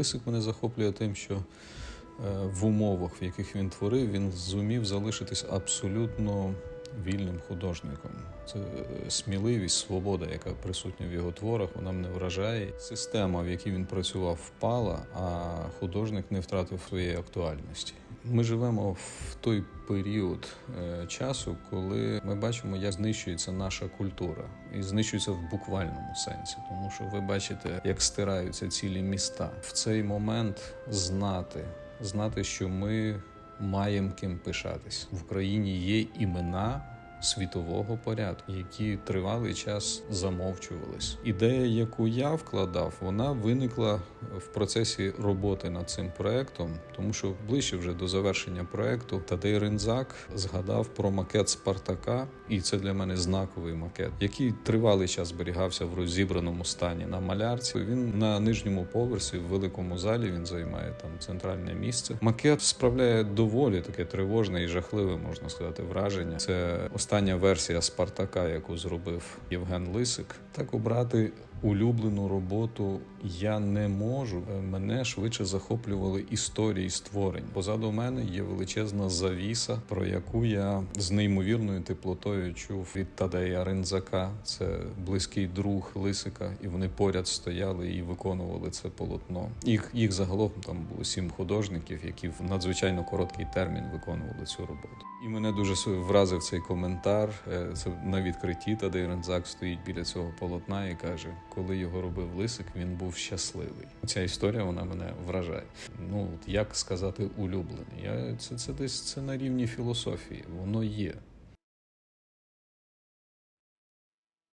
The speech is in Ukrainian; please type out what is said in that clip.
Лисик мене захоплює тим, що е, в умовах, в яких він творив, він зумів залишитись абсолютно вільним художником. Це е, сміливість, свобода, яка присутня в його творах, вона мене вражає. Система, в якій він працював, впала, а художник не втратив своєї актуальності. Ми живемо в той період е, часу, коли ми бачимо, як знищується наша культура, і знищується в буквальному сенсі, тому що ви бачите, як стираються цілі міста. В цей момент знати, знати, що ми маємо ким пишатись в Україні. Є імена. Світового порядку, які тривалий час замовчувались. Ідея, яку я вкладав, вона виникла в процесі роботи над цим проектом, тому що ближче вже до завершення проекту Тадей Ринзак згадав про макет Спартака, і це для мене знаковий макет, який тривалий час зберігався в розібраному стані на малярці. Він на нижньому поверсі в великому залі він займає там центральне місце. Макет справляє доволі таке тривожне і жахливе, можна сказати, враження. Це остання версія Спартака, яку зробив Євген Лисик. Так обрати улюблену роботу я не можу. Е, Мене швидше захоплювали історії створень. Позаду мене є величезна завіса, про яку я з неймовірною теплотою чув від Тадея Ринзака. Це близький друг Лисика, і вони поряд стояли і виконували це полотно. Їх їх загалом там було сім художників, які в надзвичайно короткий термін виконували цю роботу. І мене дуже вразив цей коментар. Е, Це на відкритті Тадей Рензак стоїть біля цього полотна і каже, коли його робив Лисик, він був щасливий. Ця історія вона мене вражає. Ну як сказати улюблений? Я це, це десь це на рівні філософії. Воно є.